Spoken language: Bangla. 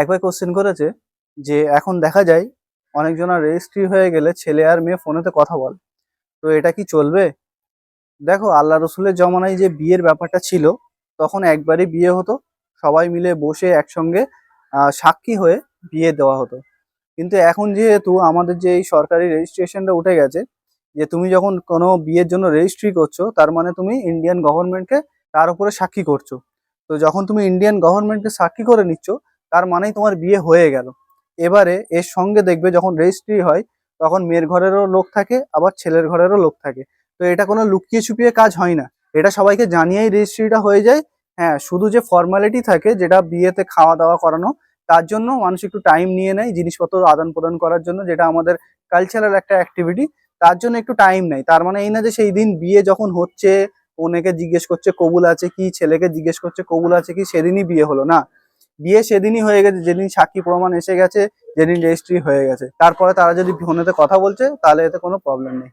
একবার কোশ্চেন করেছে যে, এখন দেখা যায় অনেকজনের রেজিস্ট্রি হয়ে গেলে ছেলে আর মেয়ে ফোনেতে কথা বল। তো এটা কি চলবে? দেখো, আল্লাহ রসুলের জমানায় যে বিয়ের ব্যাপারটা ছিল, তখন একবারই বিয়ে হতো। সবাই মিলে বসে একসঙ্গে সাক্ষী হয়ে বিয়ে দেওয়া হতো। কিন্তু এখন যেহেতু আমাদের যে এই সরকারি রেজিস্ট্রেশনটা উঠে গেছে, যে তুমি যখন কোনো বিয়ের জন্য রেজিস্ট্রি করছ, তার মানে তুমি ইন্ডিয়ান গভর্নমেন্টকে তার উপরে সাক্ষী করছ। তো যখন তুমি ইন্ডিয়ান গভর্নমেন্টকে সাক্ষী করে নিচ্ছ তার মানেই তোমার বিয়ে হয়ে গেল। এবারে এর সঙ্গে দেখবে যখন রেজিস্ট্রি হয়, তখন মেয়ের ঘরেরও লোক থাকে, আবার ছেলের ঘরেরও লোক থাকে। তো এটা কোনো লুকিয়ে ছুপিয়ে কাজ হয় না। এটা সবাইকে জানিয়েই রেজিস্ট্রিটা হয়ে যায়। হ্যাঁ শুধু যে ফর্মালিটি থাকে, যেটা বিয়েতে খাওয়া দাওয়া করানো, তার জন্য মানুষ একটু টাইম নিয়ে নেয়, জিনিসপত্র আদান প্রদান করার জন্য, যেটা আমাদের কালচারাল একটা অ্যাক্টিভিটি তার জন্য একটু টাইম নেয়। তার মানে এই না যে সেই দিন বিয়ে যখন হচ্ছে কনেকে জিজ্ঞেস করছে, কবুল আছে কি? ছেলেকে জিজ্ঞেস করছে, কবুল আছে কি? সেদিনই বিয়ে হলো। না বিয়ে সেদিনই হয়ে গেছে, যেদিন সাক্ষী প্রমাণ এসে গেছে, যেদিন রেজিস্ট্রি হয়ে গেছে। তারপরে তারা যদি ফোনেতে কথা বলছে, তাহলে এতে কোনো প্রবলেম নেই।